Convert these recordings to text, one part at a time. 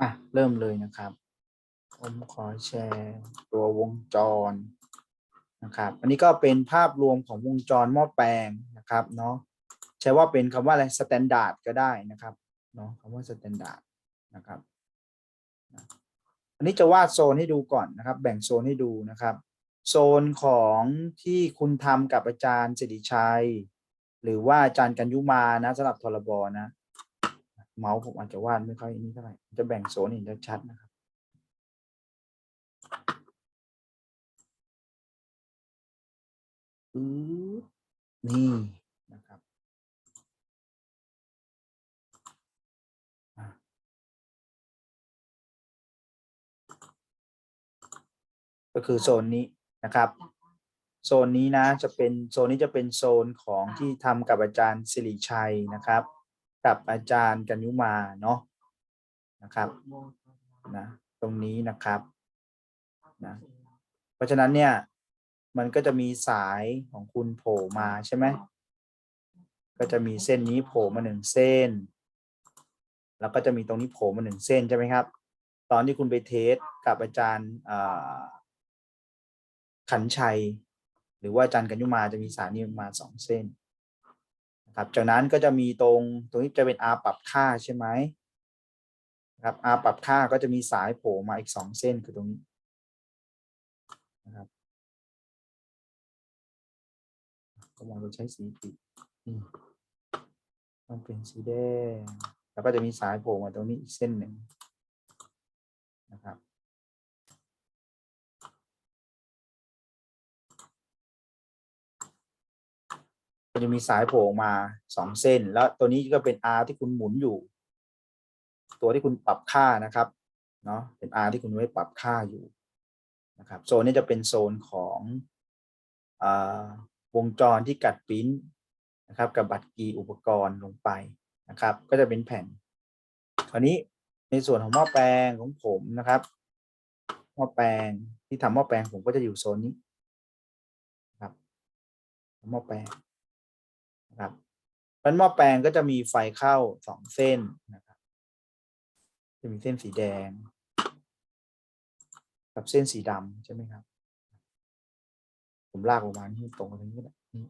อะเริ่มเลยนะครับ ผมขอแชร์ตัววงจรนะครับ อันนี้ก็เป็นภาพรวมของวงจรหม้อแปลงนะครับเนาะใช้ว่าเป็นคำว่าอะไรสแตนดาร์ดก็ได้นะครับเนาะคำว่าสแตนดาร์ดนะครับอันนี้จะวาดโซนให้ดูก่อนนะครับ แบ่งโซนให้ดูนะครับ โซนของที่คุณทำกับอาจารย์สิริชัย หรือว่าอาจารย์กัญยุมานะสำหรับทรบนะ เมาส์ผมอาจจะวาดไม่ค่อยนี่เท่าไหร่จะแบ่งโซนเห็นชัดนะครับ นี่นะครับก็คือโซนนี้นะครับโซนนี้นะจะเป็นโซนนี้จะเป็นโซนของที่ทำกับอาจารย์สิริชัยนะครับ กับอาจารย์กัญยุมาเนาะนะครับนะตรงนี้นะครับนะเพราะฉะนั้นเนี่ยมันก็จะมีสายของคุณโผล่มาใช่ไหมก็จะมีเส้นนี้โผล่มาหนึ่งเส้น แล้วก็จะมีตรงนี้โผล่มาหนึ่งเส้นใช่ไหมครับ ตอนที่คุณไปเทสกับอาจารย์ขันชัย หรือว่าอาจารย์กัญยุมาจะมีสายนี้มาสองเส้น ครับจากนั้นก็จะมีตรงตรงนี้จะเป็น R ปรับค่าใช่ไหมครับ R ปรับค่าก็จะมีสายโผล่มาอีกสองเส้นคือตรงนี้นะครับกำลังจะใช้สีผิดต้องเป็นสีแดงแล้วก็จะมีสายโผล่มาตรงนี้อีกเส้นหนึ่งนะครับ จะมีสายโผล่มาสองเส้น แล้วตัวนี้ก็เป็น R ที่คุณหมุนอยู่ ตัวที่คุณปรับค่านะครับเนาะเป็น R ที่คุณไว้ปรับค่าอยู่นะครับโซนนี้จะเป็นโซนของอวงจรที่กัดปิ้นนะครับกับบัตรกีอุปกรณ์ลงไปนะครับ ก็จะเป็นแผ่นคราวนี้ในส่วนของหม้อแปลงของผมนะครับหม้อแปลงที่ทำหม้อแปลงผมก็จะอยู่โซนนี้นะครับหม้อแปลง นะครับมันหม้อแปลงก็จะมีไฟเข้าสองเส้นนะครับ จะมีเส้นสีแดง กับเส้นสีดำใช่ไหมครับ ผมลากออกมานี่ตรงกันตรงนี้ก็ได้นี่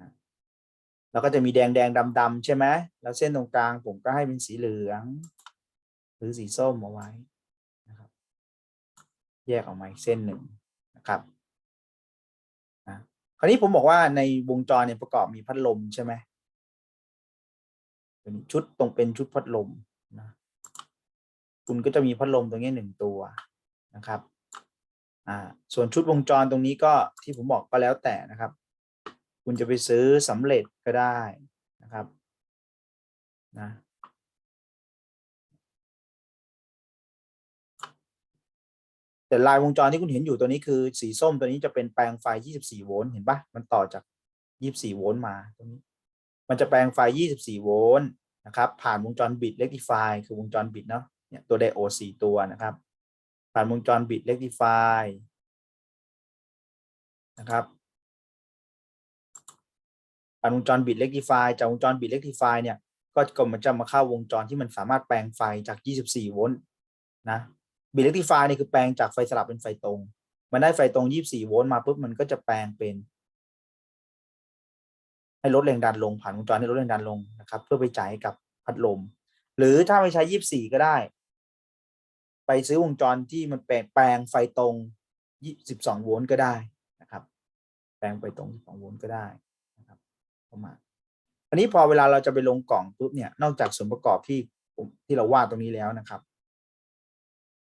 นะแล้วก็จะมีแดงแดงดำดำใช่ไหมแล้วเส้นตรงกลางผมก็ให้เป็นสีเหลือง หรือสีส้มเอาไว้นะครับ แยกออกมาอีกเส้นหนึ่งนะครับ คราวนี้ผมบอกว่าในวงจรเนี่ยประกอบมีพัดลมใช่ไหมเป็นชุดตรงเป็นชุดพัดลมนะคุณก็จะมีพัดลมตรงนี้หนึ่งตัวนะครับอ่าส่วนชุดวงจรตรงนี้ก็ที่ผมบอกก็แล้วแต่นะครับ คุณจะไปซื้อสำเร็จก็ได้นะครับนะ แต่ลายวงจรที่คุณเห็นอยู่ตัวนี้คือสีส้มตัวนี้จะเป็นแปลงไฟ 24 โวลต์เห็นปะมันต่อจาก 24 โวลต์มาตรงนี้ มันจะแปลงไฟ 24 โวลต์นะครับ ผ่านวงจรบิดเ e ก t ิฟายคือวงจรบิดเนาะเนี่ยตัวไดโอด4ตัวนะครับ ผ่านวงจรบิดเ e ก t ิฟายนะครับผ่านวงจรบิดเ e ก t ิฟายจากวงจรบิดเ e ก t ิฟายเนี่ยก็ก็มันจะมาเข้าวงจรที่มันสามารถแปลงไฟจาก 24 โวลต์นะ บิดเ e ก t ิฟายนี่คือแปลงจากไฟสลับเป็นไฟตรง มันได้ไฟตรง24โวลต์มาปุ๊บมันก็จะแปลงเป็น ให้ลดแรงดันลงผ่านวงจรให้ลดแรงดันลงนะครับ เพื่อไปจ่ายกับพัดลม หรือถ้าไม่ใช้24ก็ได้ ไปซื้อวงจรที่มันแปลงแปลงไฟตรง12โวลต์ก็ได้นะครับ แปลงไฟตรง12โวลต์ก็ได้นะครับประมาณอันนี้พอเวลาเราจะไปลงกล่องปุ๊บเนี่ยนอกจากส่วนประกอบที่ผมที่เราวาดตรงนี้แล้วนะครับ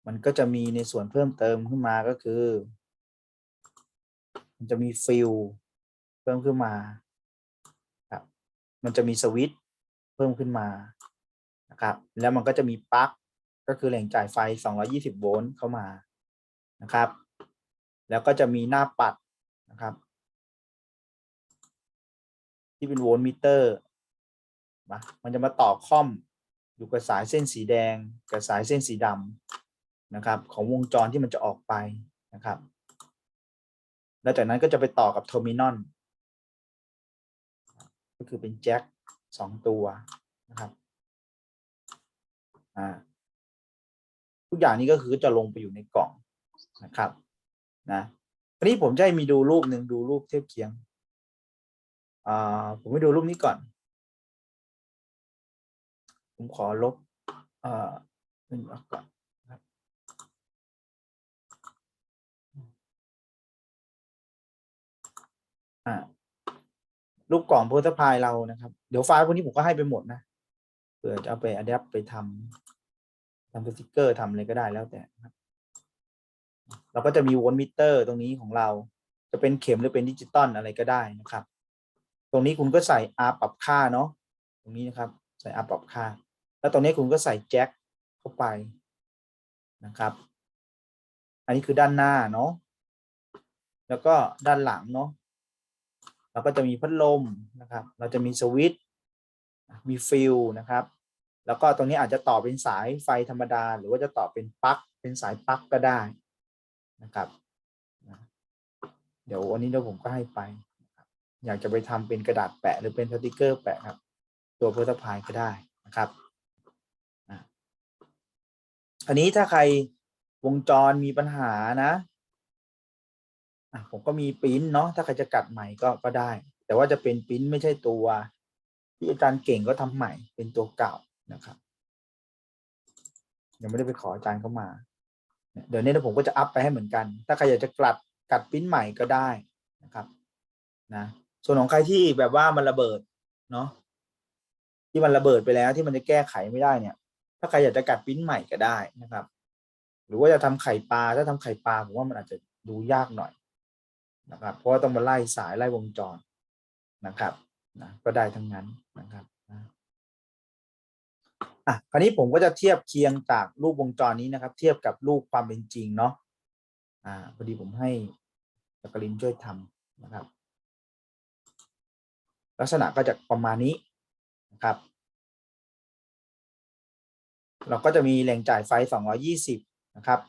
มันก็จะมีในส่วนเพิ่มเติมขึ้นมาก็คือ มันจะมีฟิลเพิ่มขึ้นมาครับมันจะมีสวิตช์เพิ่มขึ้นมานะครับแล้วมันก็จะมีปลั๊กก็คือแหล่งจ่ายไฟ 220 โวลต์เข้ามานะครับ แล้วก็จะมีหน้าปัดนะครับ ที่เป็นโวลต์มิเตอร์มันจะมาต่อคอมอยู่กับสายเส้นสีแดงกับสายเส้นสีดำ นะครับของวงจรที่มันจะออกไปนะครับ แล้วจากนั้นก็จะไปต่อกับเทอร์มินอลก็คือเป็นแจ็คสองตัวนะครับอ่าทุกอย่างนี้ก็คือจะลงไปอยู่ในกล่องนะครับนะทีนี้ผมจะให้มีดูรูปหนึ่งดูรูปเทียบเคียงอ่าผมไปดูรูปนี้ก่อน ผมขอลบอ่าขึ้นออกก่อนนะครับอ่า รูปกล่องโพสพายเรานะครับ เดี๋ยวไฟล์พวกนี้ผมก็ให้ไปหมดนะเผื่อจะเอาไปอัดแอปไปทำทำสติกเกอร์ทำอะไรก็ได้แล้วแต่ครับเราก็จะมีวนมิเตอร์ตรงนี้ของเรา จะเป็นเข็มหรือเป็นดิจิตอลอะไรก็ได้นะครับ ตรงนี้คุณก็ใส่ R ปรับค่าเนาะตรงนี้นะครับ ใส่ R ปรับค่า แล้วตรงนี้คุณก็ใส่แจ็คเข้าไปนะครับ อันนี้คือด้านหน้าเนาะแล้วก็ด้านหลังเนาะ เราก็จะมีพัดลมนะครับ เราจะมีสวิตช์มีฟิลนะครับ แล้วก็ตรงนี้อาจจะต่อเป็นสายไฟธรรมดา หรือว่าจะต่อเป็นปลั๊กเป็นสายปลั๊กก็ได้นะครับ เดี๋ยววันนี้เดี๋ยวผมก็ให้ไป อยากจะไปทำเป็นกระดาษแปะหรือเป็นสติกเกอร์แปะครับ ตัวเพื่อสะพายก็ได้นะครับอันนี้ถ้าใครวงจรมีปัญหานะ ผมก็มีปริ้นเนาะถ้าใครจะกัดใหม่ก็ก็ได้ แต่ว่าจะเป็นปริ้นไม่ใช่ตัว ที่อาจารย์เก่งก็ทำใหม่เป็นตัวเก่านะครับยังไม่ได้ไปขออาจารย์เข้ามาเดี๋ยวนี้เดี๋ยวผมก็จะอัพไปให้เหมือนกัน ถ้าใครอยากจะกลัดกัดปริ้นใหม่ก็ได้นะครับนะส่วนของใครที่แบบว่ามันระเบิดเนาะที่มันระเบิดไปแล้วที่มันจะแก้ไขไม่ได้เนี่ย ถ้าใครอยากจะกัดปริ้นใหม่ก็ได้นะครับ หรือว่าจะทำไข่ปลาถ้าทำไข่ปลาผมว่ามันอาจจะดูยากหน่อย นะครับเพราะว่าต้องมาไล่สายไล่วงจรนะครับนะก็ได้ทั้งนั้นนะครับนะอะคราวนี้ผมก็จะเทียบเคียงจากรูปวงจรนี้นะครับ เทียบกับรูปความเป็นจริงเนาะอ่าพอดีผมให้จักรินช่วยทำนะครับ ลักษณะก็จะประมาณนี้นะครับ เราก็จะมีแหล่งจ่ายไฟ 220 นะครับ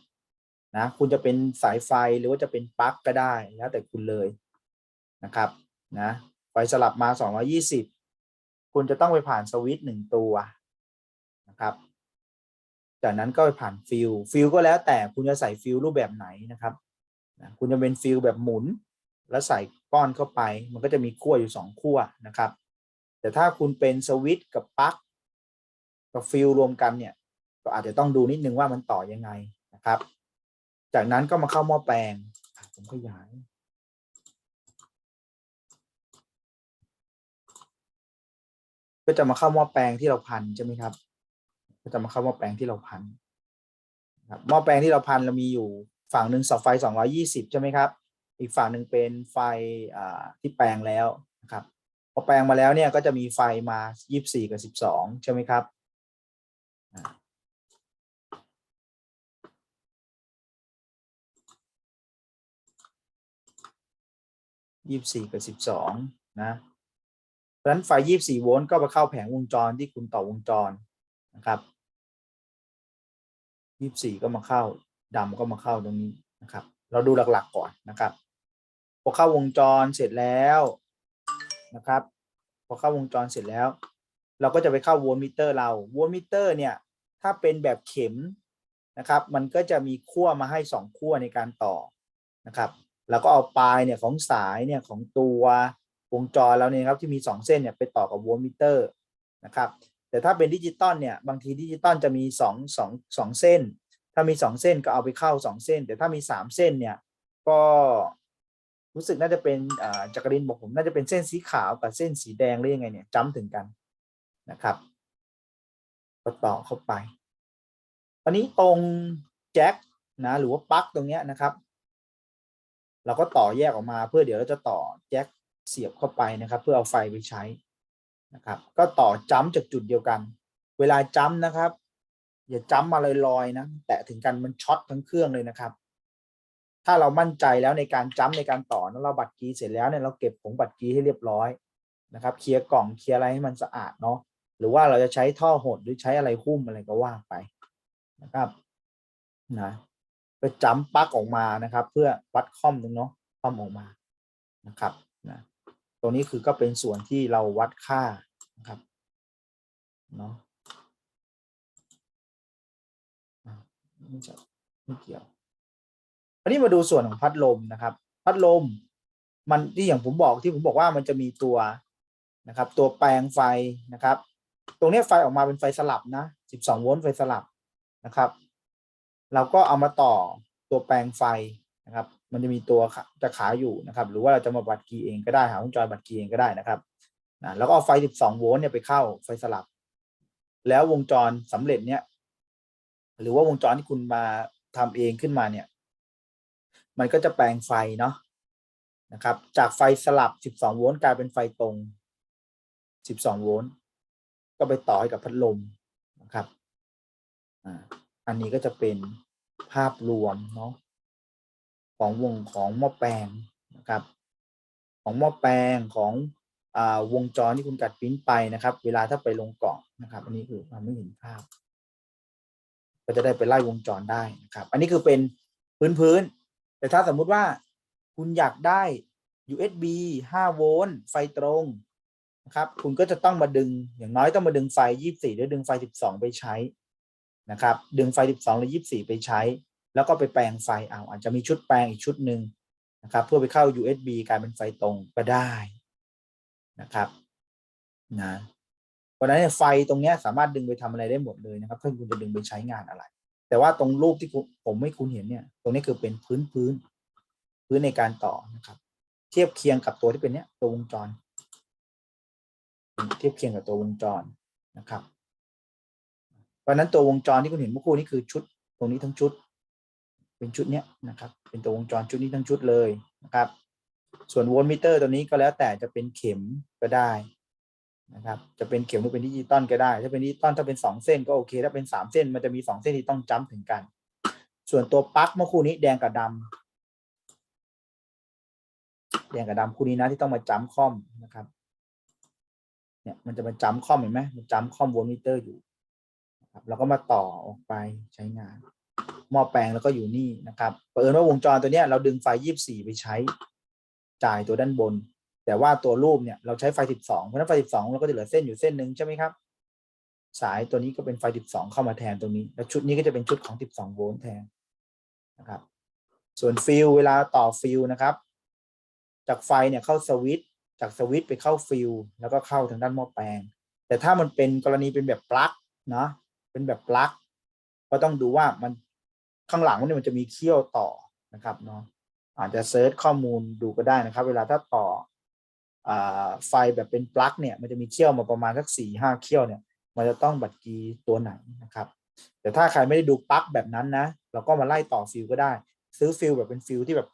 นะคุณจะเป็นสายไฟหรือว่าจะเป็นปลั๊กก็ได้แล้วแต่คุณเลยนะครับนะไฟสลับมา 220 คุณจะต้องไปผ่านสวิตช์หนึ่งตัวนะครับจากนั้นก็ไปผ่านฟิลฟิลก็แล้วแต่คุณจะใส่ฟิลรูปแบบไหนนะครับนะคุณจะเป็นฟิลแบบหมุน แล้วใส่ก้อนเข้าไป มันก็จะมีขั้วอยู่สองขั้วนะครับ แต่ถ้าคุณเป็นสวิตช์กับปลั๊กกับฟิลรวมกันเนี่ยก็อาจจะต้องดูนิดนึงว่ามันต่อยังไงนะครับ จากนั้นก็มาเข้าหม้อแปลง ผมขยาย ก็จะมาเข้าหม้อแปลงที่เราพันใช่ไหมครับ ก็จะมาเข้าหม้อแปลงที่เราพันครับหม้อแปลงที่เราพันเรามีอยู่ฝั่งหนึ่งเสาไฟ 220 ใช่ไหมครับ อีกฝั่งหนึ่งเป็นไฟอที่แปลงแล้วนะครับพอแปลงมาแล้วเนี่ยก็จะมีไฟมา 24 กับ 12 ใช่ไหมครับ 24กับ12นะเพราะนั้นไฟ24โวลต์ก็ไปเข้าแผงวงจรที่คุณต่อวงจรนะครับ24ก็มาเข้าดำก็มาเข้าตรงนี้นะครับ เราดูหลักๆก่อนนะครับ พอเข้าวงจรเสร็จแล้วนะครับ พอเข้าวงจรเสร็จแล้ว เราก็จะไปเข้าโวลต์มิเตอร์เราโวลต์มิเตอร์เนี่ยถ้าเป็นแบบเข็มนะครับ มันก็จะมีขั้วมาให้สองขั้วในการต่อนะครับ แล้วก็เอาปลายเนี่ยของสายเนี่ยของตัววงจรแล้วเนี่ยครับที่มีสองเส้นเนี่ยไปต่อกับโวลต์มิเตอร์นะครับแต่ถ้าเป็นดิจิตอลเนี่ยบางทีดิจิตอลจะมีสองสองสองเส้น ถ้ามีสองเส้นก็เอาไปเข้าสองเส้น แต่ถ้ามีสามเส้นเนี่ยก็รู้สึกน่าจะเป็นจักรินบอกผมน่าจะเป็นเส้นสีขาวกับเส้นสีแดงหรือยังไงเนี่ยจ้ำถึงกันนะครับก็ต่อเข้าไปตอนนี้ตรงแจ็คนะหรือว่าปลั๊กตรงเนี้ยนะครับ เราก็ต่อแยกออกมาเพื่อเดี๋ยวเราจะต่อแจ็คเสียบเข้าไปนะครับ เพื่อเอาไฟไปใช้นะครับ ก็ต่อจ้ำจากจุดเดียวกัน เวลาจ้ำนะครับ อย่าจ้ำมาลอยๆนะแตะถึงกันมันช็อตทั้งเครื่องเลยนะครับ ถ้าเรามั่นใจแล้วในการจ้ำในการต่อนั้นเราบัตรกีเสร็จแล้วเนี่ยเราเก็บผงบัตรกีให้เรียบร้อยนะครับ เคลียร์กล่องเคลียร์อะไรให้มันสะอาดเนาะหรือว่าเราจะใช้ท่อหดหรือใช้อะไรหุ้มอะไรก็ว่าไปนะครับนะ ก็จ้ำปลั๊กออกมานะครับ เพื่อวัดค่อมตรงเนาะค่อมออกมานะครับนะตรงนี้คือก็เป็นส่วนที่เราวัดค่านะครับเนาะไม่ใช่ไม่เกี่ยวอันนี้มาดูส่วนของพัดลมนะครับ พัดลมมันที่อย่างผมบอกที่ผมบอกว่ามันจะมีตัวนะครับ ตัวแปลงไฟนะครับ ตรงนี้ไฟออกมาเป็นไฟสลับนะ 12 โวลต์ไฟสลับนะครับ เราก็เอามาต่อตัวแปลงไฟนะครับ มันจะมีตัวจะขาอยู่นะครับ หรือว่าเราจะมาบัตรกีเองก็ได้หาวงจรบัตรกีเองก็ได้นะครับนะแล้วก็เอาไฟ 12 โวลต์เนี่ยไปเข้าไฟสลับ แล้ววงจรสำเร็จเนี่ย หรือว่าวงจรที่คุณมาทำเองขึ้นมาเนี่ย มันก็จะแปลงไฟเนาะนะครับ จากไฟสลับ 12 โวลต์กลายเป็นไฟตรง 12 โวลต์ก็ไปต่อให้กับพัดลมนะครับ อ่า อันนี้ก็จะเป็นภาพรวมเนาะของวงของหม้อแปลงนะครับ ของหม้อแปลงของอวงจรที่คุณกัดปิ้นไปนะครับ เวลาถ้าไปลงกล่องนะครับ อันนี้คือทำให้เห็นภาพ ก็จะได้ไปไล่วงจรได้นะครับ อันนี้คือเป็นพื้นพื้นๆแต่ถ้าสมมุติว่าคุณอยากได้ USB 5 โวลต์ไฟตรงนะครับ คุณก็จะต้องมาดึงอย่างน้อยต้องมาดึงไฟ 24 หรือดึงไฟ 12 ไปใช้ นะครับดึงไฟ 12 หรือ 24 ไปใช้ แล้วก็ไปแปลงไฟเอาอาจจะมีชุดแปลงอีกชุดหนึ่งนะครับเพื่อไปเข้า USB กลายเป็นไฟตรงก็ได้นะครับนะเพราะฉะนั้นนี่ยไฟตรงนี้สามารถดึงไปทำอะไรได้หมดเลยนะครับถ้าคุณจะดึงไปใช้งานอะไร แต่ว่าตรงรูปที่ผมไม่คุณเห็นเนี่ย ตรงนี้คือเป็นพื้นพื้นพื้นในการต่อนะครับ เทียบเคียงกับตัวที่เป็นเนี้ยตัววงจร เทียบเคียงกับตัววงจรนะครับ เพราะนั้นตัววงจรที่คุณเห็นเมื่อครู่นี้คือชุดตรงนี้ทั้งชุด เป็นชุดเนี้ยนะครับ เป็นตัววงจรชุดนี้ทั้งชุดเลยนะครับ ส่วนโวลต์มิเตอร์ตัวนี้ก็แล้วแต่จะเป็นเข็มก็ได้นะครับ จะเป็นเข็มหรือเป็นดิจิตอลก็ได้ ถ้าเป็นดิจิตอลถ้าเป็นสองเส้นก็โอเค ถ้าเป็นสามเส้นมันจะมีสองเส้นที่ต้องจ้ำถึงกัน ส่วนตัวปลั๊กเมื่อครู่นี้แดงกับดำแดงกับดำคู่นี้นะที่ต้องมาจ้ำคอมนะครับ เนี่ยมันจะมาจ้ำคอมเห็นไหมมันจ้ำคอมโวลต์มิเตอร์อยู่ แล้วก็มาต่อออกไปใช้งาน หม้อแปลงแล้วก็อยู่นี่นะครับเผอิญว่าวงจรตัวเนี้ยเราดึงไฟ 24 ไปใช้จ่ายตัวด้านบน แต่ว่าตัวรูปเนี่ยเราใช้ไฟ 12 เพราะฉะนั้นไฟ 12 เราก็จะเหลือเส้นอยู่เส้นหนึ่งใช่ไหมครับ สายตัวนี้ก็เป็นไฟ 12 เข้ามาแทนตรงนี้ แล้วชุดนี้ก็จะเป็นชุดของ 12 โวลต์แทนนะครับ ส่วนฟิลเวลาต่อฟิลนะครับ จากไฟเนี่ยเข้าสวิตช์จากสวิตช์ไปเข้าฟิลแล้วก็เข้าทางด้านหม้อแปลง แต่ถ้ามันเป็นกรณีเป็นแบบปลั๊กเนาะ เป็นแบบปลั๊กก็ต้องดูว่ามันข้างหลังนี่มันจะมีเขี้ยวต่อนะครับเนาะอาจจะเซิร์ชข้อมูลดูก็ได้นะครับ เวลาถ้าต่ออไฟแบบเป็นปลั๊กเนี่ยมันจะมีเขี้ยวมาประมาณสักสี่ห้าเขี้ยวเนี่ย มันจะต้องบัตรกีตัวไหนนะครับ แต่ถ้าใครไม่ได้ดูปลั๊กแบบนั้นนะเราก็มาไล่ต่อฟิลก็ได้ ซื้อฟิลแบบเป็นฟิลที่แบบ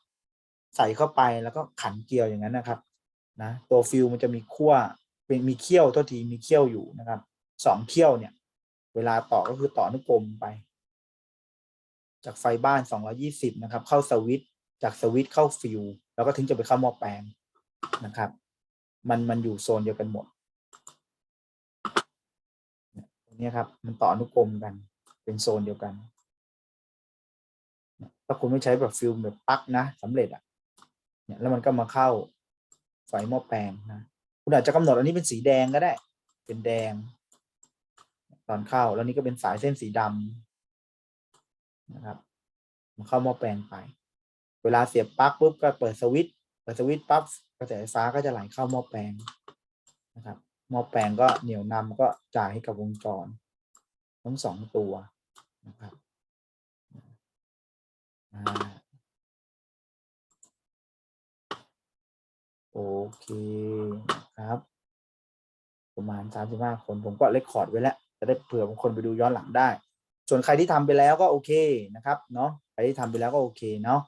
ใส่เข้าไปแล้วก็ขันเกลียวอย่างนั้นนะครับนะตัวฟิลมันจะมีขั้วเป็นมีเขี้ยวตัวทีมีเขี้ยวอยู่นะครับสองเขี้ยวเนี่ย เวลาต่อก็คือต่อนุกรมไป จากไฟบ้าน 220 นะครับ เข้าสวิตช์จากสวิตช์เข้าฟิลแล้วก็ถึงจะไปเข้าหม้อแปลงนะครับ มันมันอยู่โซนเดียวกันหมดเนี่ยตรงนี้ครับ มันต่ออนุกรมกัน เป็นโซนเดียวกัน ถ้าคุณไม่ใช้แบบฟิลแบบปลั๊กนะสำเร็จอะเนี่ยแล้วมันก็มาเข้าไฟหม้อแปลงนะ คุณอาจจะกำหนดอันนี้เป็นสีแดงก็ได้ เป็นแดง ตอนเข้า แล้วนี่ก็เป็นสายเส้นสีดำนะครับมาเข้าหม้อแปลงไป เวลาเสียบปลั๊กปุ๊บก็เปิดสวิตช์เปิดสวิตช์ปั๊บกระแสไฟฟ้าก็จะไหลเข้าหม้อแปลงนะครับหม้อแปลงก็เหนี่ยวนำก็จ่ายให้กับวงจร ทั้งสองตัวนะครับโอเคครับ ประมาณสามสิบห้าคน ผมก็เลคคอร์ดไว้แล้ว จะได้เผื่อบางคนไปดูย้อนหลังได้ ส่วนใครที่ทำไปแล้วก็โอเคนะครับเนาะใครที่ทำไปแล้วก็โอเคเนาะ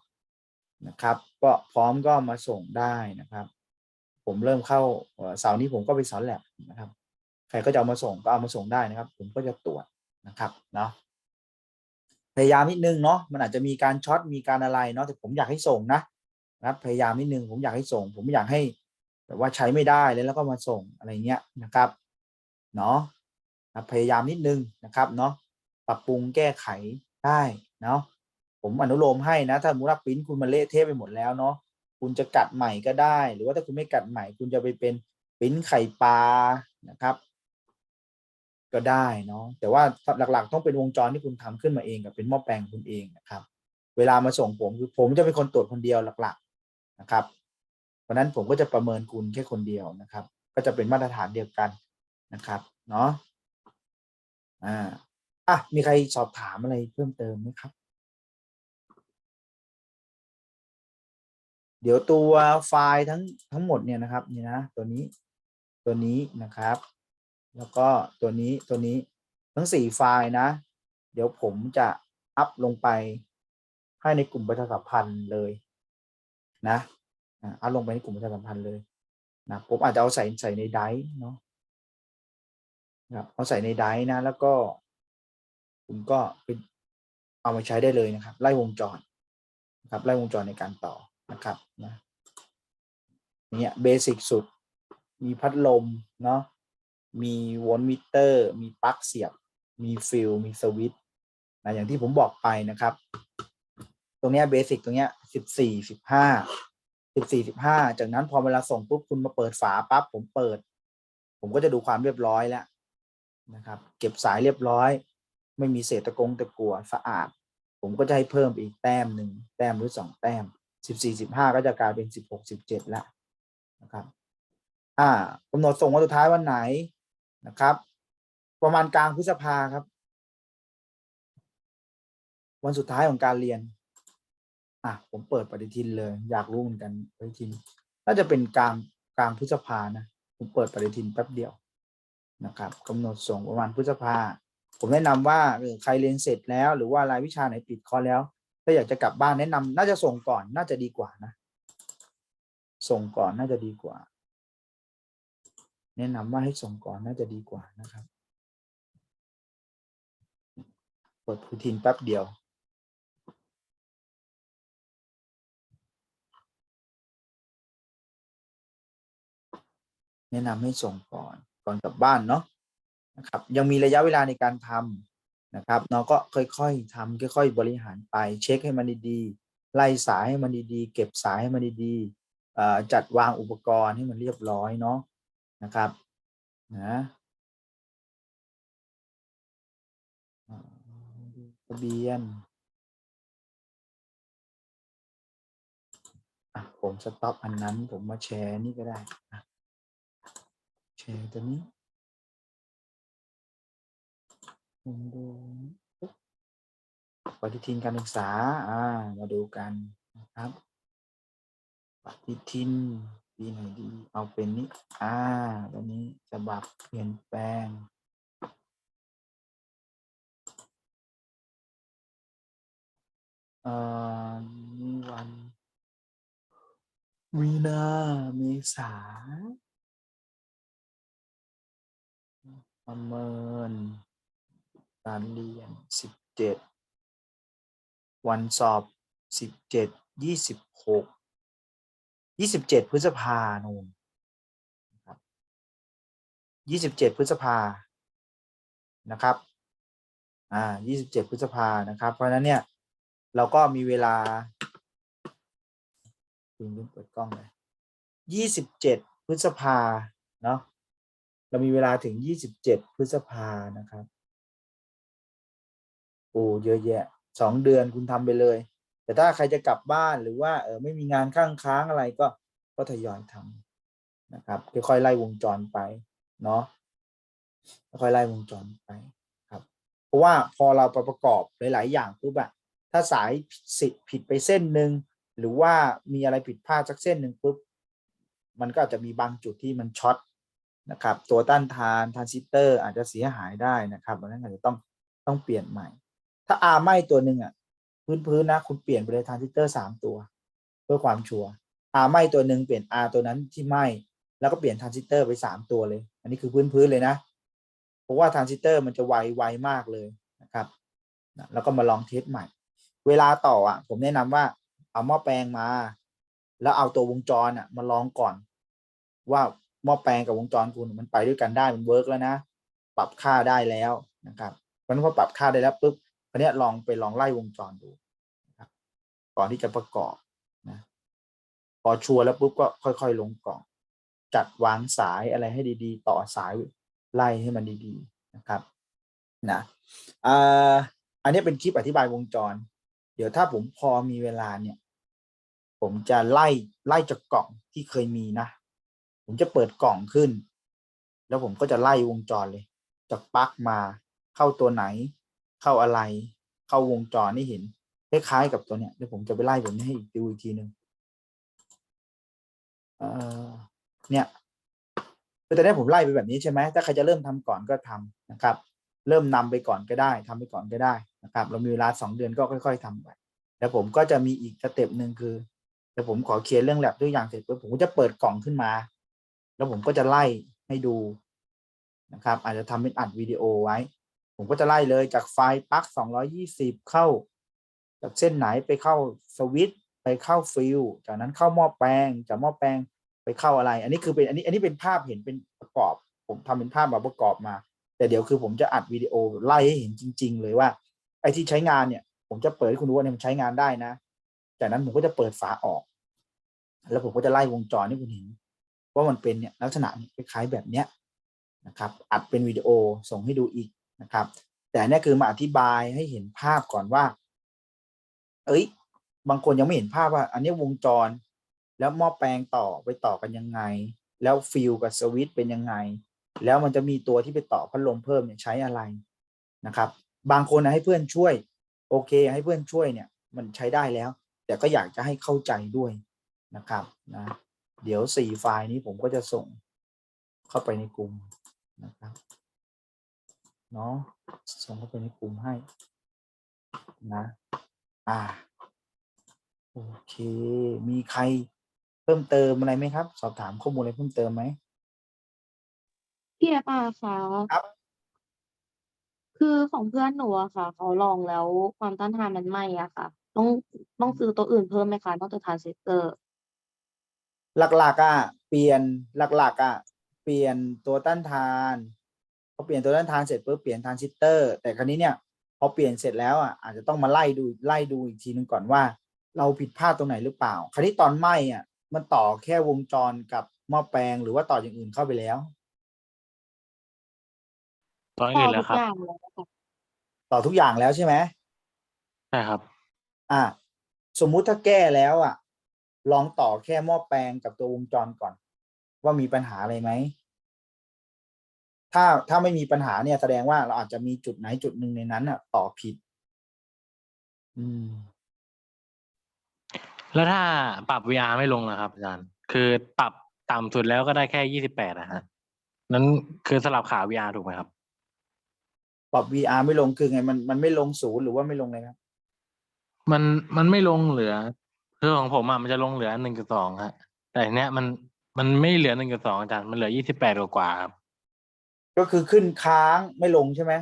นะครับ ก็พร้อมก็มาส่งได้นะครับ ผมเริ่มเข้าเสาร์นี้ผมก็ไปสอนแลบนะครับ ใครก็จะเอามาส่งก็เอามาส่งได้นะครับ ผมก็จะตรวจนะครับเนาะพยายามนิดนึงเนาะมันอาจจะมีการช็อตมีการอะไรเนาะแต่ผมอยากให้ส่งนะนะครับ พยายามนิดนึงผมอยากให้ส่ง ผมไม่อยากให้แบบว่าใช้ไม่ได้เลยแล้วก็มาส่งอะไรเงี้ยนะครับเนาะ ครับพยายามนิดนึงนะครับเนาะปรับปรุงแก้ไขได้เนาะผมอนุโลมให้นะ ถ้ามูรับปริ้นคุณมาเละเทะไปหมดแล้วเนาะคุณจะกัดใหม่ก็ได้ หรือว่าถ้าคุณไม่กัดใหม่ คุณจะไปเป็นปิ้นไข่ปลานะครับ ก็ได้เนาะแต่ว่าหลักๆ ต้องเป็นวงจรที่คุณทำขึ้นมาเองกับเป็นหม้อแปลงคุณเองนะครับ เวลามาส่งผมคือผมจะเป็นคนตรวจคนเดียวหลักๆนะครับเพราะฉะนั้นผมก็จะประเมินคุณแค่คนเดียวนะครับ ก็จะเป็นมาตรฐานเดียวกันนะครับ เนาะ อ่าอะมีใครสอบถามอะไรเพิ่มเติมไหมครับ เดี๋ยวตัวไฟล์ทั้งทั้งหมดเนี่ยนะครับนี่นะตัวนี้ตัวนี้นะครับ แล้วก็ตัวนี้ตัวนี้ทั้งสี่ไฟล์นะ เดี๋ยวผมจะอัพลงไปให้ในกลุ่มประชาสัมพันธ์เลยนะอ่าอัพลงไปในกลุ่มประชาสัมพันธ์เลยนะผมอาจจะเอาใส่ใส่ในไดร์เนาะ นะครับเอาใส่ในไดร์นะ แล้วก็คุณก็เป็นเอามาใช้ได้เลยนะครับ ไล่วงจรนะครับไล่วงจรในการต่อนะครับนะเนี่ยเบสิกสุด มีพัดลมเนาะมีวอลต์มิเตอร์ มีปลั๊กเสียบ มีฟิลมีสวิตช์นะอย่างที่ผมบอกไปนะครับ ตรงเนี้ยเบสิกตรงเนี้ยสิบสี่สิบห้าสิบสี่สิบห้าจากนั้นพอเวลาส่งปุ๊บคุณมาเปิดฝาปั๊บผมเปิด ผมก็จะดูความเรียบร้อยแล้ว นะครับ เก็บสายเรียบร้อย ไม่มีเศษตะกงตะกัวสะอาด ผมก็จะให้เพิ่มอีกแต้มหนึ่งแต้มหรือสองแต้มสิบสี่สิบห้าก็จะกลายเป็นสิบหกสิบเจ็ดละนะครับอ่ากำหนดส่งวันสุดท้ายวันไหนนะครับ ประมาณกลางพฤษภาครับ วันสุดท้ายของการเรียนอะผมเปิดปฏิทินเลย อยากรู้เหมือนกันปฏิทิน น่าจะเป็นกลางกลางพฤษภานะ ผมเปิดปฏิทินแป๊บเดียว นะครับกำหนดส่งประมาณพฤษภา ผมแนะนำว่าใครเรียนเสร็จแล้ว หรือว่ารายวิชาไหนปิดคอร์สแล้ว ถ้าอยากจะกลับบ้านแนะนำน่าจะส่งก่อนน่าจะดีกว่านะ ส่งก่อนน่าจะดีกว่า แนะนำว่าให้ส่งก่อนน่าจะดีกว่านะครับเปิดปฏิทินแป๊บเดียวแนะนำให้ส่งก่อน ก่อนกลับบ้านเนาะนะครับ ยังมีระยะเวลาในการทำนะครับเนาะก็ค่อยๆทำค่อย ๆ บริหารไป เช็คให้มันดีๆไล่สายให้มันดีๆ เก็บสายให้มันดีๆจัดวางอุปกรณ์ให้มันเรียบร้อยเนาะนะครับนะทะเบียนอะผมสต็อปอันนั้นผมมาแชร์นี่ก็ได้ แชร์ตัวนี้ผมดูปฏิทินการศึกษา อ่า มาดูกันนะครับ ปฏิทินปีไหนดี เอาเป็นนี้ อ่าตัวนี้ฉบับเปลี่ยนแปลงอ่อนี่วันมีนา เมษา ประเมิน การเรียนสิบเจ็ดวันสอบสิบเจ็ดยี่สิบหกยี่สิบเจ็ดพฤษภานูนยี่สิบเจ็ดพฤษภานะครับ อ่ายี่สิบเจ็ดพฤษภานะครับ เพราะฉะนั้นเนี่ย เราก็มีเวลาคุณลืมเปิดกล้องเลยยี่สิบเจ็ดพฤษภาเนาะ เรามีเวลาถึงยี่สิบเจ็ดพฤษภานะครับโอ้เยอะแยะสองเดือนคุณทำไปเลย แต่ถ้าใครจะกลับบ้านหรือว่าเออไม่มีงานข้างค้างอะไรก็ก็ทยอยทำนะครับค่อยๆไล่วงจรไปเนาะค่อยๆไล่วงจรไปครับ เพราะว่าพอเราไปประกอบหลาย ๆ อย่างปุ๊บอะถ้าสายสิผิดไปเส้นหนึ่งหรือว่ามีอะไรผิดพลาดสักเส้นหนึ่งปุ๊บมันก็อาจจะมีบางจุดที่มันช็อต นะครับตัวต้านทานทรานซิสเตอร์อาจจะเสียหายได้นะครับดังนั้นอาจจะต้องต้องเปลี่ยนใหม่ ถ้าอาไหม้ตัวหนึ่งอะพื้นพื้นนะคุณเปลี่ยนไปเลยทรานซิสเตอร์สามตัว เพื่อความชัวร์อาไหม้ตัวหนึ่งเปลี่ยนอาตัวนั้นที่ไหม้แล้วก็เปลี่ยนทรานซิสเตอร์ไปสามตัวเลย อันนี้คือพื้นพื้นเลยนะเพราะว่าทรานซิสเตอร์มันจะไวไวมากเลยนะครับแล้วก็มาลองเทสใหม่ เวลาต่ออะ ผมแนะนำว่าเอาหม้อแปลงมา แล้วเอาตัววงจรอะมาลองก่อนว่า หม้อแปลงกับวงจรคุณมันไปด้วยกันได้มันเวิร์กแล้วนะ ปรับค่าได้แล้วนะครับเพราะนั้นพอปรับค่าได้แล้วปุ๊บอันนี้ลองไปลองไล่วงจรดูนะครับก่อนที่จะประกอบนะพอชัวร์แล้วปุ๊บก็ค่อย ๆ ลงกล่อง จัดวางสายอะไรให้ดีๆ ต่อสายไล่ให้มันดีๆนะครับนะอันนี้เป็นคลิปอธิบายวงจร เดี๋ยวถ้าผมพอมีเวลาเนี่ย ผมจะไล่ไล่จากกล่องที่เคยมีนะ ผมจะเปิดกล่องขึ้น แล้วผมก็จะไล่วงจรเลย จากปลั๊กมาเข้าตัวไหน เข้าอะไร เข้าวงจรให้เห็นคล้ายๆกับตัวเนี้ยเดี๋ยวผมจะไปไล่แบบนี้ให้ดูอีกทีหนึ่งเอ่อเนี่ยคือตอนนี้ผมไล่ไปแบบนี้ใช่ไหมถ้าใครจะเริ่มทำก่อนก็ทำนะครับ เริ่มนำไปก่อนก็ได้ทำไปก่อนก็ได้นะครับ เรามีเวลาสองเดือนก็ค่อย ๆทำไปแล้วผมก็จะมีอีกสเต็ปหนึ่งคือเดี๋ยวผมขอเคลียร์เรื่องแลบตัวอย่างเสร็จปุ๊บผมก็จะเปิดกล่องขึ้นมา แล้วผมก็จะไล่ให้ดูนะครับ อาจจะทำเป็นอัดวิดีโอไว้ ผมก็จะไล่เลยจากไฟล์ปลั๊ก220 เข้า จากเส้นไหนไปเข้าสวิตช์ไปเข้าฟิลจากนั้นเข้าหม้อแปลงจากหม้อแปลงไปเข้าอะไร อันนี้คือเป็นอันนี้อันนี้เป็นภาพเห็นเป็นประกอบ ผมทำเป็นภาพมาประกอบมา แต่เดี๋ยวคือผมจะอัดวิดีโอไล่ให้เห็นจริง ๆ เลยว่า ไอ้ที่ใช้งานเนี่ย ผมจะเปิดให้คุณดูว่าเนี่ยมันใช้งานได้นะ จากนั้นผมก็จะเปิดฝาออก แล้วผมก็จะไล่วงจรให้คุณเห็น ว่ามันเป็นเนี่ยลักษณะคล้ายๆแบบเนี้ยนะครับอัดเป็นวิดีโอส่งให้ดูอีกนะครับ แต่นเนี้ยคือมาอธิบายให้เห็นภาพก่อนว่า เอ้ย บางคนยังไม่เห็นภาพว่า อันนี้วงจร แล้วหม้อแปลงต่อไปต่อกันยังไง แล้วฟิลกับสวิตเป็นยังไง แล้วมันจะมีตัวที่ไปต่อพัดลมเพิ่มเนี่ยใช้อะไรนะครับ บางคนนะให้เพื่อนช่วย โอเค ให้เพื่อนช่วยเนี่ย มันใช้ได้แล้ว แต่ก็อยากจะให้เข้าใจด้วยนะครับนะ เดี๋ยวสี่ไฟล์นี้ผมก็จะส่งเข้าไปในกลุ่มนะครับเนาะส่งเข้าไปในกลุ่มให้นะอ่าโอเค มีใครเพิ่มเติมอะไรไหมครับ สอบถามข้อมูลอะไรเพิ่มเติมไหมพี่แอปอาคะครับ คือของเพื่อนหนูอะค่ะ เขาลองแล้วความต้านทานมันไม่อะค่ะ ต้องต้องซื้อตัวอื่นเพิ่มไหมคะนอกจากทรานซิสเตอร์ หลักๆอะเปลี่ยนหลักๆอะเปลี่ยนตัวต้านทานพอเปลี่ยนตัวต้านทานเสร็จปุ๊บเปลี่ยนทรานซิสเตอร์ แต่ครั้นี้เนี่ยพอเปลี่ยนเสร็จแล้วอะอาจจะต้องมาไล่ดูไล่ดูอีกทีนึงก่อนว่า เราผิดพลาดตรงไหนหรือเปล่า คราวนี้ตอนไหม้อะมันต่อแค่วงจรกับหม้อแปลงหรือว่าต่ออย่างอื่นเข้าไปแล้วตอนพออื่นทุแล้วกครับอย่างแล้วค่ะต่อทุกอย่างแล้วใช่ไหมใช่ครับ อะสมมุติถ้าแก้แล้วอะ ลองต่อแค่หม้อแปลงกับตัววงจรก่อน ว่ามีปัญหาอะไรไหม ถ้าถ้าไม่มีปัญหาเนี่ยแสดงว่าเราอาจจะมีจุดไหนจุดหนึ่งในนั้นอะ ต่อผิด อืม แล้วถ้าปรับ VR ไม่ลงนะครับอาจารย์ คือปรับต่ำสุดแล้วก็ได้แค่ยี่สิบแปดนะฮะ นั้นคือสลับขา VR ถูกไหมครับ ปรับ VR ไม่ลงคือไง มันมันไม่ลงศูนย์หรือว่าไม่ลงเลยครับ มันมันไม่ลงเหลือ คือของผมอะมันจะลงเหลือหนึ่งจุดสองฮะ แต่เนี้ยมันมันไม่เหลือหนึ่งจุดสองอาจารย์มันเหลือยี่สิบแปดกว่าๆครับก็คือขึ้นค้างไม่ลงใช่ไหม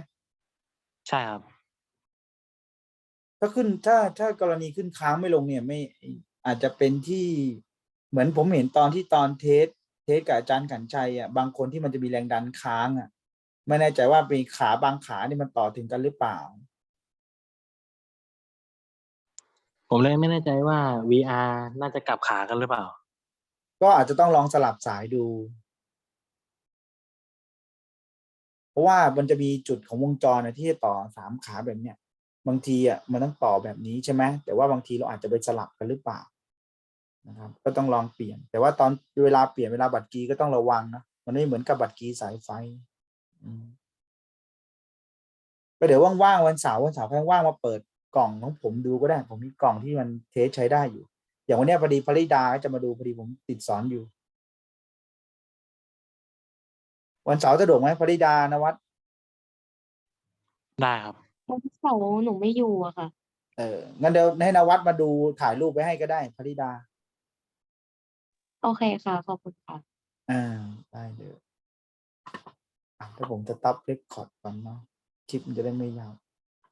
ใช่ครับ ถ้าขึ้นถ้าถ้ากรณีขึ้นค้างไม่ลงเนี่ยไม่อาจจะเป็นที่เหมือนผมเห็นตอนที่ตอนเทสเทสกับอาจารย์ขันชัยอะบางคนที่มันจะมีแรงดันค้างอะ ไม่แน่ใจว่าเป็นขาบางขานี่มันต่อถึงกันหรือเปล่า ผมเลยไม่แน่ใจว่า VR น่าจะกลับขากันหรือเปล่า ก็อาจจะต้องลองสลับสายดู เพราะว่ามันจะมีจุดของวงจรนะที่จะต่อสามขาแบบเนี้ยบางทีอะมันต้องต่อแบบนี้ใช่ไหมแต่ว่าบางทีเราอาจจะไปสลับกันหรือเปล่านะครับ ก็ต้องลองเปลี่ยน แต่ว่าตอนเวลาเปลี่ยนเวลาบัตรกีก็ต้องระวังนะมันไม่เหมือนกับบัตรกีสายไฟก็เดี๋ยวว่างๆวันเสาร์วันเสาร์ใครว่างมาเปิด กล่องของผมดูก็ได้ ผมมีกล่องที่มันเทสใช้ได้อยู่ อย่างวันเนี้ยพอดีภริดาก็จะมาดูพอดีผมติดสอนอยู่ วันเสาร์สะดวกไหมภริดานวัดได้ครับวันเสาร์หนูไม่อยู่อะค่ะ เอองั้นเดี๋ยวให้นวัดมาดูถ่ายรูปไว้ให้ก็ได้ภริดาโอเคค่ะ ขอบคุณค่ะ อ่าได้เลยอะถ้าผมจะตับเรคคอร์ดก่อนเนาะคลิปมันจะได้ไม่ยาว